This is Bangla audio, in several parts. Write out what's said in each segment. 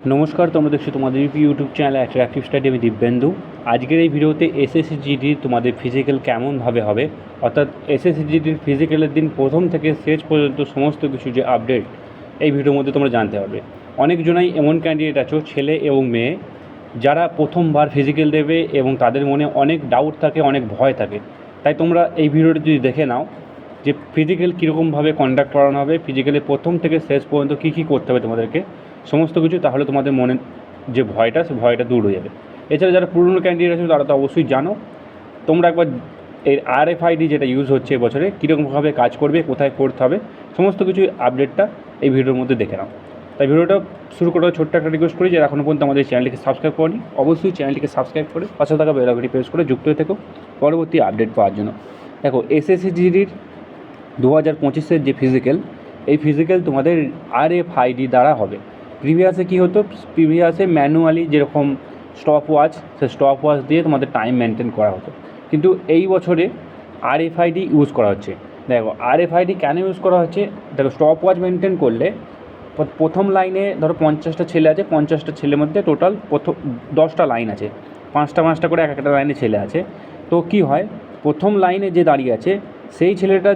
নমস্কার, তোমরা দেখছ তোমাদের ইউটিউব চ্যানেল অ্যাট্রাকটিভ স্টাডি আমি দিব্যেন্দু আজকের এই ভিডিওতে এসএসসিজিডি তোমাদের ফিজিক্যাল কেমনভাবে হবে? অর্থাৎ এসএসসিজিডির ফিজিক্যালের দিন প্রথম থেকে শেষ পর্যন্ত সমস্ত কিছু যে আপডেট এই ভিডিওর মধ্যে তোমরা জানতে পারবে। অনেকজনাই এমন ক্যান্ডিডেট আছো, ছেলে এবং মেয়ে, যারা প্রথমবার ফিজিক্যাল দেবে এবং তাদের মনে অনেক ডাউট থাকে, অনেক ভয় থাকে। তাই তোমরা এই ভিডিওটি যদি দেখে নাও যে ফিজিক্যাল কীরকমভাবে কন্ডাক্ট করানো হবে ফিজিক্যালে প্রথম থেকে শেষ পর্যন্ত কী কী করতে হবে তোমাদেরকে সমস্ত কিছু, তাহলে তোমাদের মনে যে ভয়টা, সে ভয়টা দূর হয়ে যাবে। এছাড়া যারা পুরনো ক্যান্ডিডেট আছে, তারা তো অবশ্যই জানো, তোমরা একবার এর আরএফআইডি যেটা ইউজ হচ্ছে এবছরে, কীরকমভাবে কাজ করবে, কোথায় করতে হবে, সমস্ত কিছু আপডেটটা এই ভিডিওর মধ্যে দেখে নাও। তাই ভিডিওটা শুরু করার ছোট্ট একটা রিকোয়েস্ট করি যে এখনও পর্যন্ত আমাদের চ্যানেলটিকে সাবস্ক্রাইব করনি, অবশ্যই চ্যানেলটিকে সাবস্ক্রাইব করে, পাশে থাকা বেলাঘটি প্রেস করে যুক্ত হয়ে থেকো, পরবর্তী আপডেট পাওয়ার জন্য। দেখো এসএসসিজিডির দু হাজার পঁচিশের যে ফিজিক্যাল এই ফিজিক্যাল তোমাদের আর এফ আইডি দ্বারা হবে। প্রিভিয়াসে কী হতো? প্রিভিয়াসে ম্যানুয়ালি যেরকম স্টপ ওয়াচ, সে স্টপ ওয়াচ দিয়ে তোমাদের টাইম মেনটেন করা হতো। কিন্তু এই বছরে আর এফ আইডি ইউজ করা হচ্ছে। দেখো আর এফ আইডি কেন ইউজ করা হচ্ছে? দেখো, স্টপ ওয়াচ মেনটেন করলে প্রথম লাইনে ধরো পঞ্চাশটা ছেলে আছে, পঞ্চাশটা ছেলের মধ্যে টোটাল প্রথম দশটা লাইন আছে। পাঁচটা পাঁচটা করে এক একটা লাইনে ছেলে আছে। তো কি হয়? প্রথম লাইনে যে দাঁড়িয়ে আছে, সেই ছেলেটা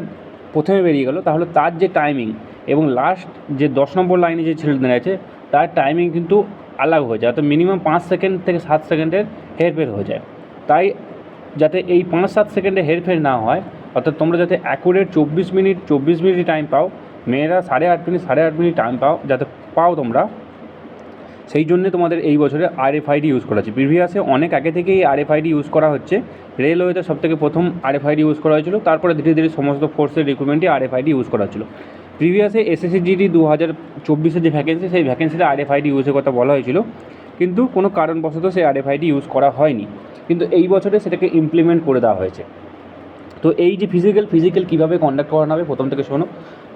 প্রথমে বেরিয়ে গেল। তাহলে তার যে টাইমিং এবং লাস্ট যে দশ নম্বর লাইনে যে ছেলে দাঁড়িয়ে আছে তার টাইমিং কিন্তু আলাগ হয়ে যায়। অর্থাৎ মিনিমাম পাঁচ সেকেন্ড থেকে সাত সেকেন্ডের হেরফের হয়ে যায়। তাই যাতে এই পাঁচ সাত সেকেন্ডে হেরফের না হয়, অর্থাৎ তোমরা যাতে অ্যাকুরেট চব্বিশ মিনিট চব্বিশ মিনিট টাইম পাও, মেয়েরা সাড়ে আট মিনিট, সাড়ে আট মিনিট টাইম পাও, যাতে পাও তোমরা, সেই জন্যে তোমাদের এই বছরে আর আরএফআইডি ইউজ করা হচ্ছে। প্রিভিয়াসে অনেক আগে থেকেই আর আরএফআইডি ইউজ করা হচ্ছে। রেলওয়েতে সব থেকে প্রথম আর আরএফআইডি ইউজ করা হয়েছিল। তারপরে ধীরে ধীরে সমস্ত ফোর্সের রিক্রুটমেন্টে আরএফআইডি ইউজ করা হচ্ছিল। প্রিভিয়াসে এসএসসিজিডি দু হাজার চব্বিশের যে ভ্যাকেন্সি সেই ভ্যাকেন্সিতে আরএফআইডি ইউজের কথা বলা হয়েছিল। কিন্তু কোনো কারণবশত সেই আরএফআইডি ইউজ করা হয়নি। কিন্তু এই বছরে সেটাকে ইমপ্লিমেন্ট করে দেওয়া হয়েছে। তো এই যে ফিজিক্যাল ফিজিক্যাল কীভাবে কন্ডাক্ট করানো হবে, প্রথম থেকে শোনো।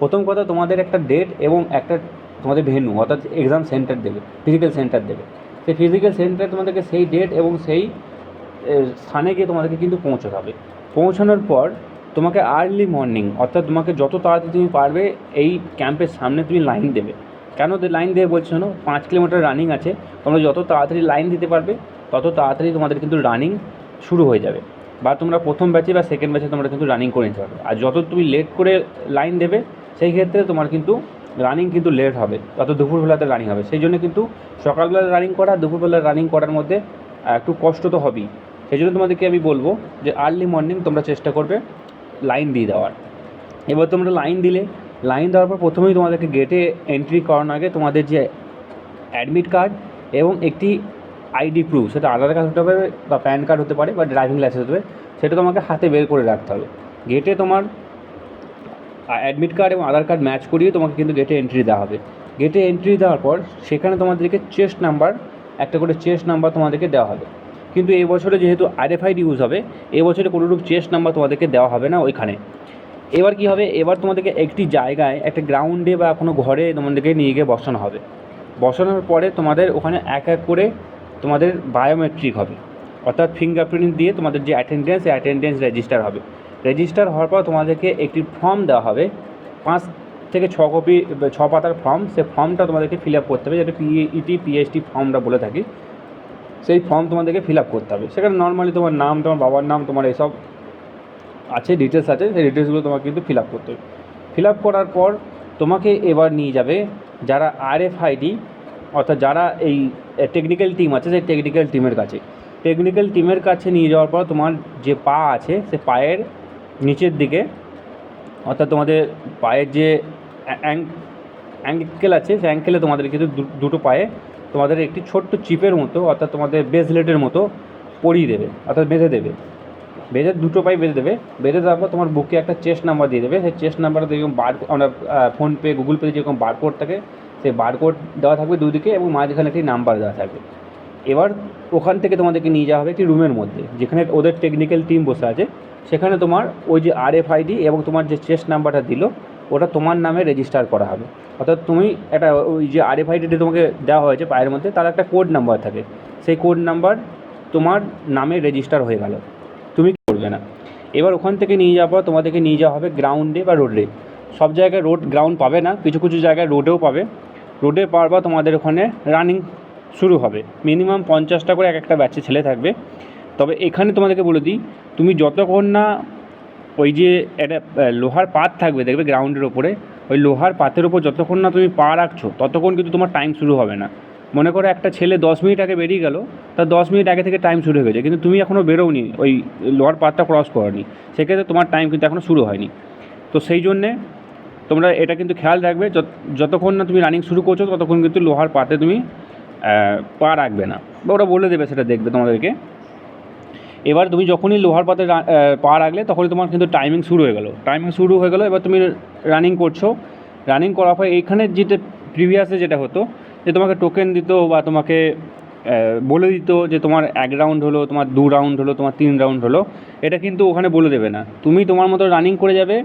প্রথম কথা, তোমাদের একটা ডেট এবং একটা তোমাদের ভেন্যু অর্থাৎ এক্সাম সেন্টার দেবে ফিজিক্যাল সেন্টার দেবে। সেই ফিজিক্যাল সেন্টারে তোমাদেরকে সেই ডেট এবং সেই স্থানে গিয়ে তোমাদেরকে কিন্তু পৌঁছতে হবে। পৌঁছানোর পর তোমাকে আর্লি মর্নিং অর্থাৎ তোমাকে যত তাড়াতাড়ি তুমি পারবে, এই ক্যাম্পের সামনে তুমি লাইন দেবে। কেন লাইন দেবে বলছো শোনো, পাঁচ কিলোমিটার রানিং আছে, তোমরা যত তাড়াতাড়ি লাইন দিতে পারবে, তত তাড়াতাড়ি তোমাদের কিন্তু রানিং শুরু হয়ে যাবে। বা তোমরা প্রথম ব্যাচে বা সেকেন্ড ব্যাচে তোমরা কিন্তু রানিং করে নিতে পারবে। আর যত তুমি লেট করে লাইন দেবে, সেই ক্ষেত্রে তোমার কিন্তু রানিং কিন্তু লেট হবে তত দুপুরবেলাতে রানিং হবে। সেই জন্য কিন্তু সকালবেলা রানিং করা, দুপুরবেলা রানিং করার মধ্যে একটু কষ্ট তো হবেই। সেই জন্য তোমাদেরকে আমি বলব যে আর্লি মর্নিং তোমরা চেষ্টা করবে লাইন দিয়ে দেওয়ার। এবার তোমরা লাইন দিলে, লাইন দেওয়ার পর প্রথমেই তোমাদেরকে গেটে এন্ট্রি করানোর আগে তোমাদের যে অ্যাডমিট কার্ড এবং একটি আইডি প্রুফ সেটা আধার কার্ড হতে পারে বা প্যান কার্ড হতে পারে বা ড্রাইভিং লাইসেন্স হতে পারে, সেটা তোমাকে হাতে বের করে রাখতে হবে। গেটে তোমার অ্যাডমিট কার্ড এবং আধার কার্ড ম্যাচ করিয়ে তোমাকে কিন্তু গেটে এন্ট্রি দেওয়া হবে। গেটে এন্ট্রি দেওয়ার পর সেখানে তোমাদেরকে চেস্ট নাম্বার একটা করে চেস্ট নাম্বার তোমাদেরকে দেওয়া হবে। কিন্তু এই বছরে যেহেতু আরএফআইডি ইউজ হবে, এই বছরে কোনোরূপ চেস্ট নাম্বার তোমাদেরকে দেওয়া হবে না ওইখানে। এবার কি হবে? এবার তোমাদেরকে একটি জায়গায়, একটা গ্রাউন্ডে বা কোনো ঘরে তোমাদেরকে নিয়ে গিয়ে বসানো হবে। বসানোর পরে তোমাদের ওখানে এক এক করে তোমাদের বায়োমেট্রিক হবে। অর্থাৎ ফিঙ্গারপ্রিন্ট দিয়ে তোমাদের যে অ্যাটেন্ডেন্স সেই অ্যাটেন্ডেন্স রেজিস্টার হবে। রেজিস্টার হওয়ার পর তোমাদেরকে একটি ফর্ম দেওয়া হবে। পাঁচ থেকে ছ কপি ছ পাতার ফর্ম সে ফর্মটা তোমাদেরকে ফিল আপ করতে হবে, যেটা পিইটি পিএইচডি ফর্মটা বলে থাকি। সেই ফর্ম তোমাদেরকে ফিল আপ করতে হবে। সেখানে নর্মালি তোমার নাম, তোমার বাবার নাম, তোমার এসব আছে ডিটেলস আছে, সেই ডিটেলসগুলো তোমাকে কিন্তু ফিল আপ করতে হবে। ফিল আপ করার পর তোমাকে এবার নিয়ে যাবে যারা আর এফ আরএফআইডি অর্থাৎ যারা এই টেকনিক্যাল টিম আছে, সেই টেকনিক্যাল টিমের কাছে। টেকনিক্যাল টিমের কাছে নিয়ে যাওয়ার পর তোমার যে পা আছে, সে পায়ের নিচের দিকে, অর্থাৎ তোমাদের পায়ের যে অ্যাঙ্কেল আছে, সেই অ্যাঙ্কেলে তোমাদের কিন্তু দুটো পায়ে তোমাদের একটি ছোট্ট চিপের মতো, অর্থাৎ তোমাদের বেসলেটের মতো পরিয়ে দেবে, অর্থাৎ বেঁধে দেবে। বেঁধে দুটো পাই বেঁধে দেবে, বেঁধে দেওয়ার পর তোমার বুকে একটা চেস্ট নাম্বার দিয়ে দেবে, সেই চেস্ট নাম্বারটা যেরকম বার, আমরা ফোনপে গুগল পে যেরকম বারকোড থাকে, সেই বারকোড দেওয়া থাকবে দুদিকে এবং মাঝখানে একটি নাম্বার দেওয়া থাকবে। এবার ওখান থেকে তোমাদেরকে নিয়ে যাওয়া হবে একটি রুমের মধ্যে, যেখানে ওদের টেকনিক্যাল টিম বসে আছে। সেখানে তোমার ওই যে আর এফ আরএফআইডি এবং তোমার যে চেস্ট নাম্বারটা দিল ওটা তোমার নামে রেজিস্টার করা হবে। অর্থাৎ তুমি একটা ওই যে আরএফআইডিটি তোমাকে দেওয়া হয়েছে পায়ের মধ্যে, তার একটা কোড নাম্বার থাকে। সেই কোড নাম্বার তোমার নামে রেজিস্টার হয়ে গেল। তুমি করবে না? এবার ওখান থেকে নিয়ে যাওয়ার পর তোমাদেরকে নিয়ে যাওয়া হবে গ্রাউন্ডে বা রোডে সব জায়গায় রোড গ্রাউন্ড পাবে না, কিছু কিছু জায়গায় রোডেও পাবে। রোডে পাওয়ার পর তোমাদের ওখানে রানিং শুরু হবে। মিনিমাম পঞ্চাশটা করে এক একটা ব্যাচে ছেলে থাকবে। তবে এখানে তোমাদেরকে বলে দিই, তুমি যতক্ষণ না ওই যে একটা লোহার পাত থাকবে, দেখবে গ্রাউন্ডের ওপরে? ওই লোহার পাতের ওপর যতক্ষণ না তুমি পা রাখছো, ততক্ষণ কিন্তু তোমার টাইম শুরু হবে না। মনে করো একটা ছেলে দশ মিনিট আগে বেরিয়ে গেল, তার দশ মিনিট আগে থেকে টাইম শুরু হয়ে গেছে, কিন্তু তুমি এখনও বেরোওনি, ওই লোহার পাতটা ক্রস করনি। সেক্ষেত্রে তোমার টাইম কিন্তু এখনও শুরু হয়নি। তো সেই জন্যে তোমরা এটা কিন্তু খেয়াল রাখবে যতক্ষণ না তুমি রানিং শুরু করছ, ততক্ষণ কিন্তু লোহার পাতে তুমি পা রাখবে না। বা ওরা বলে দেবে, সেটা দেখবে তোমাদেরকে। এবার তুমি যখনই লোহার পাতে পা রাখলে, তখনই তোমার কিন্তু টাইমিং শুরু হয়ে গেলো। টাইমিং শুরু হয়ে গেলো, এবার তুমি রানিং করছ। রানিং করার পর এইখানে যেটা প্রিভিয়াসে যেটা হতো, যে তোমাকে টোকেন দিত বা তোমাকে বলে দিত যে তোমার এক রাউন্ড হলো, তোমার দু রাউন্ড হলো, তোমার তিন রাউন্ড হলো। এটা কিন্তু ওখানে বলে দেবে না। তুমি তোমার মতো রানিং করে যাবে,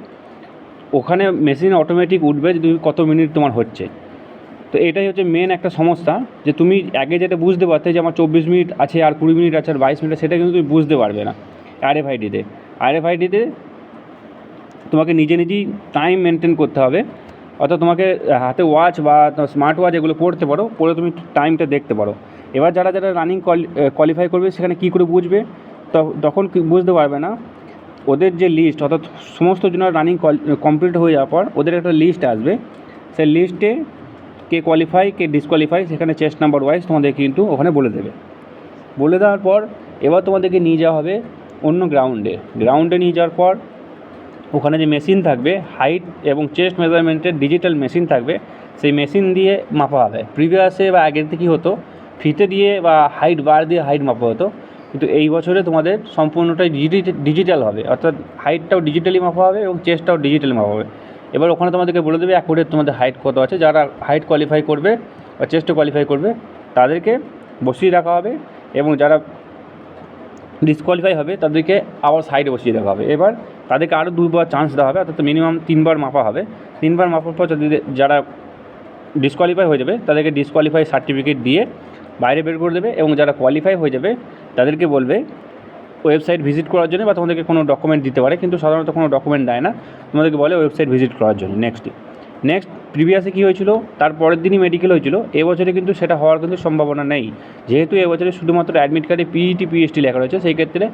ওখানে মেশিন অটোমেটিক উঠবে যে তুমি কত মিনিট তোমার হচ্ছে। তো এটাই হচ্ছে মেন একটা সমস্যা যে তুমি আগে যেটা বুঝতে পারতে যে আমার চব্বিশ মিনিট আছে আর কুড়ি মিনিট আছে আর বাইশ মিনিট সেটা কিন্তু তুমি বুঝতে পারবে না আরএফআইডিতে। আরএফআইডিতে তোমাকে নিজে নিজেই টাইম মেনটেন করতে হবে। অর্থাৎ তোমাকে হাতে ওয়াচ বা স্মার্ট ওয়াচ এগুলো পড়তে পারো পরে তুমি টাইমটা দেখতে পারো। এবার যারা যারা রানিং কোয়ালিফাই করবে, সেখানে কী করে বুঝবে? তখন বুঝতে পারবে না। ওদের যে লিস্ট অর্থাৎ সমস্ত জনের রানিং কমপ্লিট হয়ে যাওয়ার পর ওদের একটা লিস্ট আসবে। সেই লিস্টে কে কোয়ালিফাই কে ডিসকোয়ালিফাই সেখানে চেস্ট নাম্বার ওয়াইজ তোমাদের কিন্তু ওখানে বলে দেবে। বলে দেওয়ার পর এবার তোমাদেরকে নিয়ে যাওয়া হবে অন্য গ্রাউন্ডে গ্রাউন্ডে নিয়ে যাওয়ার পর ওখানে যে মেশিন থাকবে হাইট এবং চেস্ট মেজারমেন্টের ডিজিটাল মেশিন থাকবে, সেই মেশিন দিয়ে মাপা হবে। প্রিভিয়াসে বা থেকে কী হতো? ফিতে দিয়ে বা হাইট বার দিয়ে হাইট মাপা হতো। কিন্তু এই বছরে তোমাদের সম্পূর্ণটাই ডিজিটাল হবে। অর্থাৎ হাইটটাও ডিজিটালি মাপা হবে এবং চেস্টটাও ডিজিটালি মাপা হবে। এবার ওখানে তোমাদেরকে বলে দেবে অ্যাকুরেট তোমাদের হাইট কত আছে। যারা হাইট কোয়ালিফাই করবে বা চেস্টও কোয়ালিফাই করবে, তাদেরকে বসিয়ে রাখা হবে এবং যারা ডিসকোয়ালিফাই হবে, তাদেরকে আবার সাইডে বসিয়ে দেওয়া হবে। এবার তাদেরকে আরও দুবার চান্স দেওয়া হবে, অর্থাৎ মিনিমাম তিনবার মাপা হবে। তিনবার মাপার পর যদি যারা ডিসকোয়ালিফাই হয়ে যাবে, তাদেরকে ডিসকোয়ালিফাই সার্টিফিকেট দিয়ে বাইরে বের করে দেবে এবং যারা কোয়ালিফাই হয়ে যাবে, তাদেরকে বলবে ওয়েবসাইট ভিজিট করার জন্য বা তোমাদেরকে কোনো ডকুমেন্ট দিতে পারে, কিন্তু সাধারণত কোনো ডকুমেন্ট দেয় না। তোমাদেরকে বলে ওয়েবসাইট ভিজিট করার জন্য নেক্সট নেক্সট প্রিভিয়াসে কী হয়েছিল? তার পরের দিনই মেডিকেল হয়েছিল। এবছরে কিন্তু সেটা হওয়ার কিন্তু সম্ভাবনা নেই। যেহেতু এবছরে শুধুমাত্র অ্যাডমিট কার্ডে পিইটি পিএসটি লেখা রয়েছে, সেই ক্ষেত্রে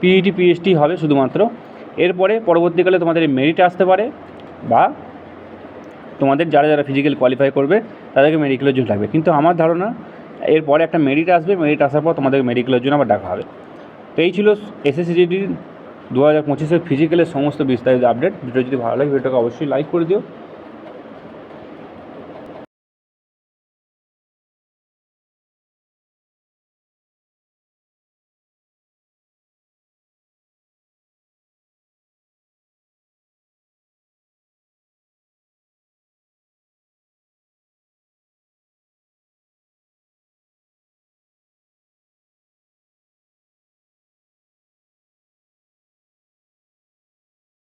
পিইটি পিএসটি হবে শুধুমাত্র। এরপরে পরবর্তীকালে তোমাদের মেরিট আসতে পারে বা তোমাদের যারা যারা ফিজিক্যাল কোয়ালিফাই করবে, তাদেরকে মেডিকেলের জন্য লাগবে। কিন্তু আমার ধারণা, এরপরে একটা মেরিট আসবে মেরিট আসার পর তোমাদের মেডিকেলের জন্য আবার ডাকা হবে। তো এই ছিল এসএসসিজিডির দু হাজার পঁচিশের ফিজিক্যালের সমস্ত বিস্তারিত আপডেট ভিডিও যদি ভালো লাগে, ভিডিওটাকে অবশ্যই লাইক করে দিও।